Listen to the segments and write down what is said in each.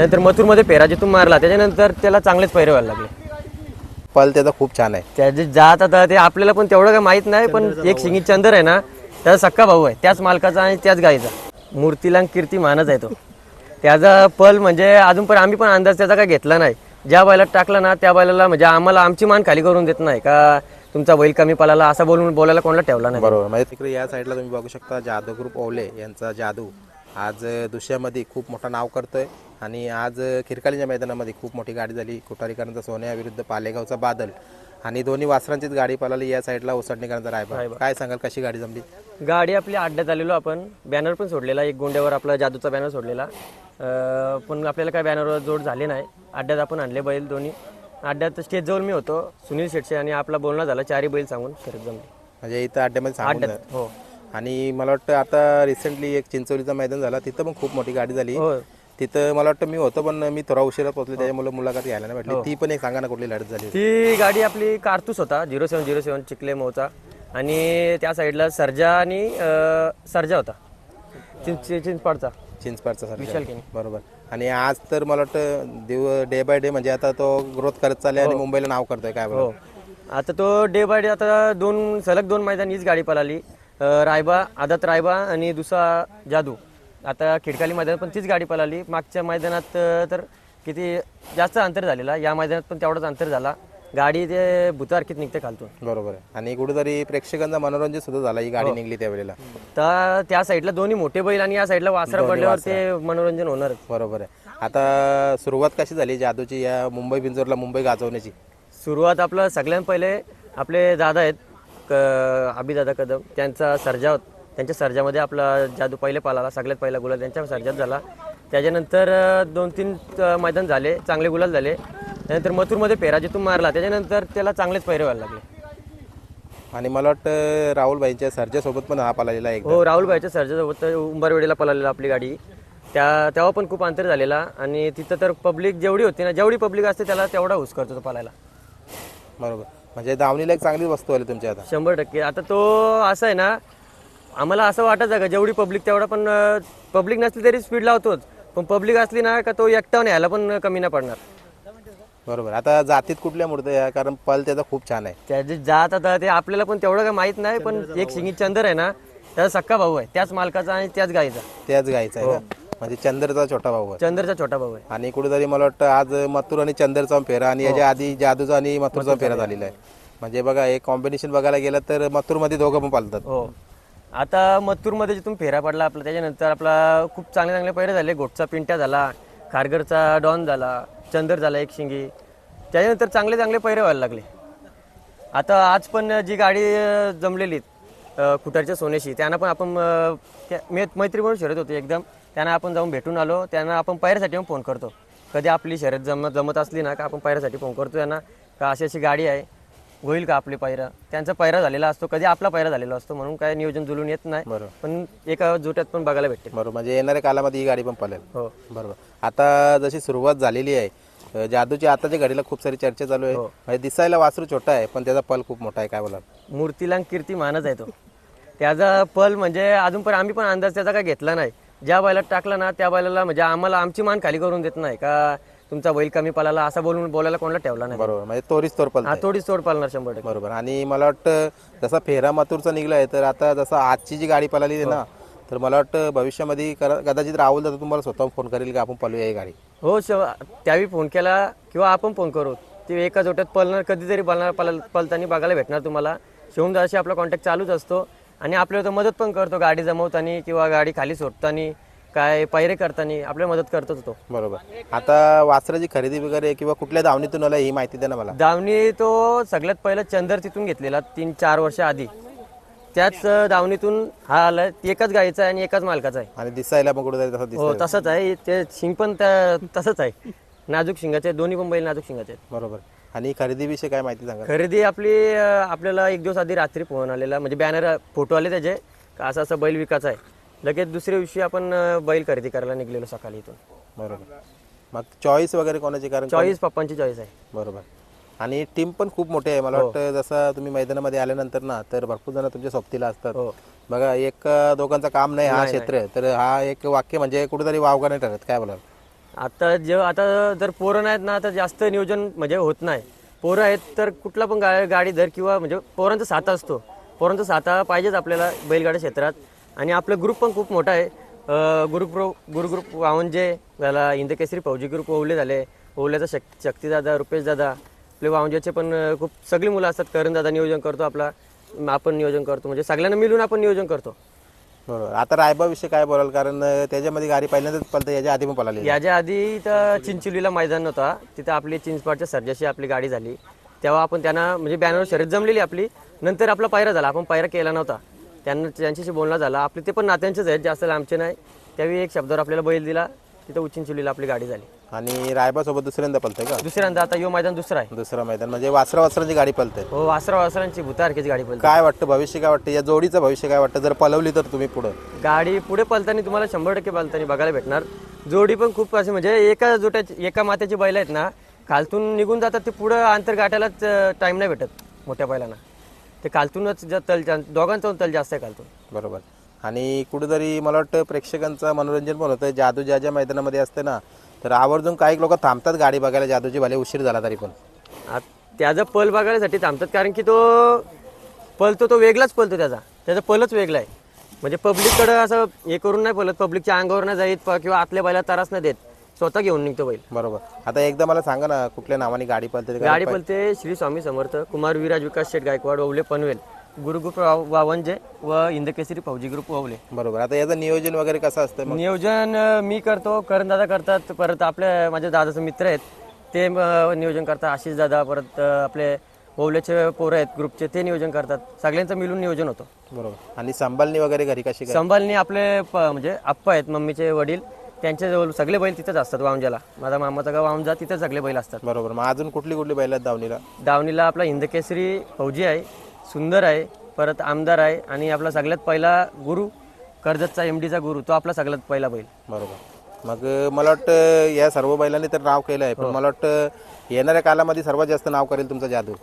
नंतर मथुरमध्ये पेरा जिथून मारला त्याच्यानंतर त्याला चांगलेच पैरे व्हायला लागले. पल त्याचा खूप छान आहे. त्याचे जात आता ते आपल्याला पण तेवढं काय माहीत नाही पण एक शिंगी चंदर आहे ना त्याचा सक्का भाऊ आहे त्याच मालकाचा आणि त्याच गाईचा. मूर्तीला आणि कीर्ती मानच आहे तो. त्याचा पल म्हणजे अजून पण आम्ही पण अंदाज त्याचा काय घेतला नाही. ज्या बैलात टाकला ना त्या बैलाला म्हणजे आम्हाला आमची मान खाली करून देत नाही. का तुमचा बैल कमी पलाला असं बोलून बोलायला कोणाला ठेवला नाही. बरोबर. म्हणजे तिकडे या साईडला तुम्ही बघू शकता जादू ग्रुप ओवले यांचा जादू. आज दुसऱ्यामध्ये खूप मोठं नाव करतोय. आणि आज खिरकालीच्या मैदानामध्ये खूप मोठी गाडी झाली. कोठारीकरांचा सोन्या विरुद्ध पालेगावचा बादल. आणि दोन्ही वासरांचीच गाडी पळाली. या साईडला उसडणीकरांचा रायबा काय सांगाल कशी गाडी जमली? गाडी आपली अड्ड्यात आलेलो आपण. बॅनर पण सोडलेला. एक गोंड्यावर आपला जादूचा बॅनर सोडलेला. पण आपल्याला काय बॅनरवर जोड झाले नाही. अड्ड्यात आपण आणले बैल दोन्ही. अड्ड्यात स्टेजजवळ मी होतो सुनील शेटचे आणि आपला बोलणं झालं चारही बैल सांगून शरद जमली. म्हणजे इथं अड्ड्यामध्ये सांगून अड्ड्यात हो. आणि मला वाटतं आता रिसेंटली एक चिंचोलीचं मैदान झाला तिथं पण खूप मोठी गाडी झाली. हो तिथं मला वाटतं मी होतो पण मी थोडा उशिरा पोहोचले त्याच्यामुळे मुलाखत घ्यायला नाही भेटली. ती पण एक सांगा ना कुठली लढत झाली ती गाडी आपली कारतूस होता झिरो सेवन झिरो सेवन चिखले मोचा. आणि त्या साईडला सर्जा आणि सर्जा होता. चिंच चिंचपाडचा. चिंचपाडचा सर विशाल बरोबर. आणि आज तर मला वाटतं दिव डे बाय डे म्हणजे आता तो ग्रोथ करत चालले आणि मुंबईला नाव करतोय काय हो. बरोबर आता तो डे बाय डे आता दोन सलग दोन मैदान हीच गाडी पळाली. रायबा आदत रायबा आणि दुसरा जादू. आता खिडकाली मैदानात पण तीच गाडी पळाली. मागच्या मैदानात तर किती जास्त अंतर झालेला. या मैदानात पण तेवढाच अंतर झाला. गाडी ते भूतारखीत निघते खालतून. बरोबर आहे. आणि कुठेतरी प्रेक्षकांचा मनोरंजन सुद्धा झाला ही गाडी निघली त्यावेळेला तर त्या साईडला दोन्ही मोठे बैल आणि या साईडला वासरा पडल्यावर ते मनोरंजन होणारच. बरोबर आहे. आता सुरुवात कशी झाली जादूची या मुंबई बिंजोरला मुंबई गाजवण्याची? सुरुवात आपलं सगळ्यात पहिले आपले दादा आहेत क अभिदादा कदम. त्यांचा सर्जा होत त्यांच्या सर्जामध्ये आपला जादू पहिले पालाला सगळ्यात पहिला गुलाल त्यांच्या सर्जात झाला. त्याच्यानंतर दोन तीन मैदान झाले चांगले गुलाल झाले. त्यानंतर मथुरमध्ये पेरा जिथून मारला. त्याच्यानंतर त्याला चांगलेच पैरे व्हायला लागले. आणि मला वाटतं राहुलबाईंच्या सरजेसोबत पण हा पाहिलेला आहे हो राहुल भाईच्या सर्जासोबत उंबरवेडीला पळालेला आपली गाडी. त्या तेव्हा पण खूप अंतर झालेला. आणि तिथं तर पब्लिक जेवढी होती ना जेवढी पब्लिक असते त्याला तेवढा हुस करतो तो पळायला. बरोबर. म्हणजे दावणीला एक चांगलीच वस्तू आली तुमच्या आता शंभर टक्के. आता तो असं आहे ना आम्हाला असं वाटायचं का जेवढी पब्लिक तेवढा पण पब्लिक नसली तरी स्पीड लावतोच. पण पब्लिक असली ना का तो एकटा न्यायला पण कमी नाही पडणार. बरोबर. आता जातीत कुठल्या मूर्ती आहे कारण पल त्याचा खूप छान आहे. त्याचे जात आता ते आपल्याला पण तेवढं काय माहीत नाही पण एक शिंगी चंदर आहे ना त्याचा सक्का भाऊ आहे. त्याच मालकाचा आणि त्याच गाईचा. त्याच गायचा आहे का? म्हणजे चंद्रचा छोटा भाऊ आहे चंदरचा छोटा भाऊ आहे. आणि कुठेतरी मला वाटतं आज मथुर आणि चंदरचा फेरा आणि याच्या आधी जादूचा आणि मथुरचा फेरा झालेला आहे. म्हणजे बघा एक कॉम्बिनेशन बघायला गेलं तर मथुरमध्ये दोघं पण पालतात. हो. आता मथुरमध्ये जिथून फेरा पडला आपला त्याच्यानंतर आपला खूप चांगले चांगले पैरे झाले. गोटचा पिंट्या झाला खारघरचा डॉन झाला चंदर झाला एक शिंगी. त्याच्यानंतर चांगले चांगले पैरे व्हायला लागले. आता आज पण जी गाडी जमलेली अं, खुटारच्या सोन्याशी त्यांना पण आपण मैत्री म्हणून शर्यत होती. एकदम त्यांना आपण जाऊन भेटून आलो त्यांना आपण पायऱ्यासाठी पण फोन करतो. कधी आपली शर्यत जमत जमत असली ना का आपण पायऱ्यासाठी फोन करतो त्यांना का अशी अशी गाडी आहे होईल का आपली पायरा? त्यांचा पायरा झालेला असतो कधी आपला पायरा झालेला असतो म्हणून काय नियोजन जुलून येत नाही. बरोबर. पण एका जोट्यात पण बघायला भेटते. बरोबर म्हणजे येणाऱ्या कालामध्ये ही गाडी पण पळेल. हो. बरोबर. आता जशी सुरुवात झालेली आहे अं, जादूची आताच्या घडीला खूप सारी चर्चा चालू आहे. म्हणजे दिसायला वासरू छोटा आहे पण त्याचा पल खूप मोठा आहे काय बोला मूर्तीला आणि कीर्ती मानच आहे तो. त्याचा पल म्हणजे अजून पण आम्ही पण अंदाज त्याचा काय घेतला नाही. ज्या बैलात टाकला ना त्या बैलाला म्हणजे आम्हाला आमची मान खाली करून देत नाही. का तुमचा बैल कमी पळाला असं बोलून बोलायला कोणाला ठेवला नाही. बरोबर म्हणजे तोरीच तोर पल हा थोडीच तोड पालणार शंभर टक्के. बरोबर आणि मला वाटतं जसा फेरा मातूरचा निघलाय तर आता जसं आजची जी गाडी पळाली आहे ना तर मला वाटतं भविष्यामध्ये करा- कदाचित राहुल दादा तुम्हाला स्वतः फोन करेल की आपण पळूया ही गाडी. हो शव त्यावेळी फोन केला किंवा आपण फोन करू. ते एका जोट्यात पळणार कधीतरी पळणार पळ पळताना बघायला भेटणार तुम्हाला. शिवमदाशी आपला कॉन्टॅक्ट चालूच असतो. आणि आपल्याला तो मदत पण करतो गाडी जमवताना किंवा गाडी खाली सोडताना काय पायरे करताना आपल्याला मदत करतोच तो. बरोबर. आता वासराची खरेदी वगैरे किंवा कुठल्या धावणीतून आला ही माहिती द्या ना मला. दावणी तो सगळ्यात पहिला चंदर तिथून घेतलेला तीन चार वर्ष आधी. त्याच दावणीतून हा आला एकाच गाडीचा आहे आणि एकाच मालकाचा आहे. आणि दिसायला पण कुठेतरी तसा हो तसंच आहे. ते शिंग पण त्या तसंच आहे. नाजूक शिंगाचे आहेत. दोन्ही पण बैल नाजूक शिंगाचे आहेत. बरोबर. आणि खरेदीविषयी काय माहिती सांगा खरेदी आपली अं, आपल्याला एक दिवस आधी रात्री फोन आलेला म्हणजे बॅनर फोटो आले त्याचे का असं असं बैल विकायचा आहे. लगेच दुसऱ्या दिवशी आपण अं, बैल खरेदी करायला निघलेलो सकाळी इथून. बरोबर. मग चॉईस वगैरे कोणाची? कारण चॉईस पप्पांची चॉईस आहे. बरोबर. आणि टीम पण खूप मोठी आहे. मला वाटतं जसं तुम्ही मैदानामध्ये आल्यानंतर ना तर भरपूर जण तुमच्या सोबतीला असतात. हो. बघा एक अं, दोघांचं काम नाही हा क्षेत्र तर हा एक वाक्य म्हणजे कुठेतरी वावगा नाही ठरत. काय बोला आता जे आता जर पोरं नाहीत ना तर जास्त नियोजन म्हणजे होत नाही. पोरं आहेत तर कुठला पण गा गाडी धर किंवा म्हणजे पोरांचा साथा असतो. पोरांचा साथा पाहिजेच आपल्याला बैलगाड्या क्षेत्रात. आणि आपलं ग्रुप पण खूप मोठा आहे. गुरुप्रो गुरुग्रुप वावंजे झाला इंदकेसरी फौजी ग्रुप ओवले झाले ओवल्याचा शक् शक्तीदादा रुपेश दादा आपले वावंजेचे पण खूप सगळी मुलं असतात. करण दादा नियोजन करतो आपला आपण नियोजन करतो. म्हणजे सगळ्यांना मिळून आपण नियोजन करतो. बरोबर. आता रायबाविषयी काय बोलाल? कारण अं, त्याच्यामध्ये गाडी पहिल्यांदाच पण याच्या आधी पण पळाली याच्या आधी तर चिंचोलीला मैदान होता तिथं आपली चिंचपाडच्या सर्जाशी आपली गाडी झाली. तेव्हा आपण त्यांना म्हणजे बॅनर शर्यत जमलेली आपली. नंतर आपला पायरा झाला. आपण पायरा केला नव्हता. त्यांना त्यांच्याशी बोलणं झाला. आपले ते पण नात्यांचेच आहेत. जास्त लांबचे नाही. त्यावेळी एक शब्दावर आपल्याला बैल दिला. तिथं चिंचोलीला आपली गाडी झाली. आणि रायबासोबत दुसऱ्यांदा पळते का? दुसऱ्यांदा आता यो मैदान दुसरा आहे. दुसरं मैदान म्हणजे वासरा वासरांची गाडी पळते हो वासरा वासरांची भूतारखीची गाडी पळते काय वाटतं भविष्य काय वाटतं? या जोडीचं भविष्य काय वाटतं? जर पळवली तर तुम्ही पुढं. गाडी पुढे पळताना तुम्हाला शंभर टक्के पळताना बघायला भेटणार. जोडी पण खूप असे म्हणजे एका जोट्याची एका मात्याची बैल आहेत ना खालतून निघून जातात ते पुढं अंतर गाठायलाच टाइम नाही भेटत मोठ्या बैलांना. ते खालतूनच जा- तल जा- दोघांचा तल जास्त आहे खालतून. बरोबर. आणि कुठेतरी मला वाटतं प्रेक्षकांचं मनोरंजन पण होतं. जादू ज्या ज्या मैदानामध्ये असते ना तर आवर्जून काही लोक थांबतात गाडी बघायला जादूची भले उशीर झाला तरी पण. त्याचा पल बघायसाठी थांबतात कारण की तो पलतो तो वेगळाच पलतो त्याचा. त्याचा पलच वेगळा आहे. म्हणजे पब्लिककडं असं हे करून नाही पलत पब्लिकच्या अंगावर नाही जाईत प- किंवा आतल्या बैला त्रास नाही देत. स्वतः घेऊन निघतो बैल. बरोबर. आता एकदा मला सांगा ना कुठल्या नावाने गाडी पळते ते गाडी पलते श्री स्वामी समर्थ कुमार विराज विकास शेठ गायकवाड ओवले पनवेल. गुरुग्रुप वाव- वावंजे व इंदकेसरी फौजी ग्रुप ओवले बरोबर. आता याचं नियोजन वगैरे कसं असतं मग? नियोजन अं, मी करतो करण दादा करतात परत आपल्या माझ्या दादाचे मित्र आहेत ते नियोजन करतात आशिष दादा परत अं, आपले ओवल्याचे पोरं आहेत ग्रुपचे ते नियोजन करतात. सगळ्यांचं मिळून नियोजन होतं. बरोबर. आणि संभालनी वगैरे घरी कशी काय संभालनी आपले प- म्हणजे आप्पा आहेत मम्मीचे वडील त्यांच्या जवळ सगळे बैल तिथेच असतात वावंजाला माझा मामाचा गाव वावंजा तिथे सगळे बैल असतात. बरोबर. मग अजून कुठली कुठली बैल आहेत दावणीला? दावणीला आपला हिंदकेसरी फौजी आहे सुंदर आहे परत आमदार आहे आणि आपला सगळ्यात पहिला गुरु कर्जतचा एम डीचा गुरु तो आपला सगळ्यात पहिला बैल. बरोबर. मग मला वाटतं या सर्व बैलांनी तर नाव केलं आहे पण मला वाटतं येणाऱ्या कालामध्ये सर्वात जास्त नाव करेल तुमचा जादू.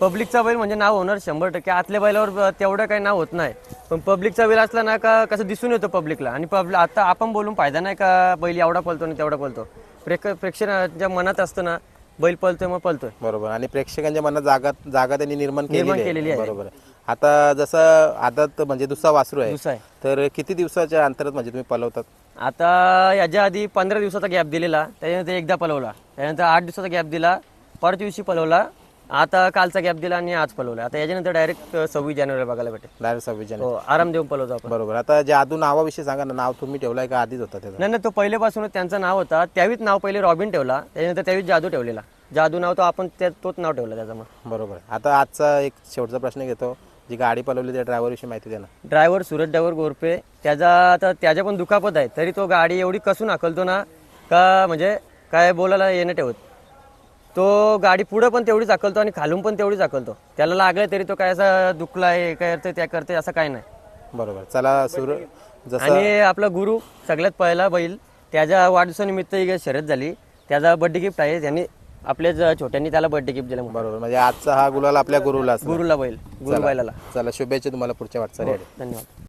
पब्लिकचा बैल म्हणजे नाव होणार शंभर टक्के. आतल्या बैलावर तेवढं काही नाव होत नाही. पण पब्लिकचा बैल असला ना का कसं दिसून येतो पब्लिकला. आणि पब्लिक आता आपण बोलून फायदा नाही का बैल एवढा पळतो आणि तेवढा पळतो. प्रेक प्रेक्षकांच्या मनात असतं ना बैल पळतोय मग पळतोय. बरोबर. आणि प्रेक्षकांच्या मनात जागा जागा त्यांनी निर्माण केलेली केलेली आहे. आहे. बरोबर. आहे. आता जसं आदत म्हणजे दुसरा वासरू आहे दुसरा आहे. तर किती दिवसाच्या अंतरात म्हणजे तुम्ही पलवतात? आता याच्या आधी पंधरा दिवसाचा गॅप दिलेला त्याच्यानंतर एकदा पलवला त्याच्यानंतर आठ दिवसाचा गॅप दिला परत दिवशी पलवला आता कालचा गॅप दिला आणि आज पलवला आता याच्यानंतर डायरेक्ट सव्वीस जानेवारी बघायला भेटेल. डायरेक्ट सव्वीस जानेवारी. हो आराम देऊन पलवतो आपण. बरोबर. आता जादू नावाविषयी सांगा ना नाव तुम्ही ठेवलाय का आधीच होता त्याचा? नाही नाही तो पहिल्यापासूनच त्यांचं नाव होता. त्यावेळीच नाव पहिले रॉबिन ठेवला. त्याच्यानंतर त्यावेळी जादू ठेवलेला. जादू नाव तो आपण त्या तोच नाव ठेवला त्याचं मग बरोबर. आता आजचा एक शेवटचा प्रश्न घेतो. जी गाडी पलवली त्या ड्रायव्हर विषयी माहिती द्या ना. Driver Surat driver Gorpe. त्याचा आता त्याच्या पण दुखापत आहे. तरी तो गाडी एवढी कसून हाकलतो ना का म्हणजे काय बोलायला येणं ठेवत. तो गाडी पुढं पण तेवढीच हाकलतो आणि खालून पण तेवढीच हाकलतो त्याला लागलं तरी तो काय असा दुखला आहे काय करते त्या करते असं काय नाही. बरोबर. चला सुर जसं आणि आपला गुरु सगळ्यात पहिला बैल त्याच्या वाढदिवसानिमित्त ही शर्यत झाली. त्याचा बर्थडे गिफ्ट आहे त्यांनी आपल्या ज- छोट्यांनी त्याला बर्थडे गिफ्ट दिलं बरोबर. म्हणजे आजचा हा गुलाल आपल्या गुरुला असणार. गुरुला बैल गुरु बैलाला. चला शुभेच्छा तुम्हाला पुढच्या वाटचाली धन्यवाद.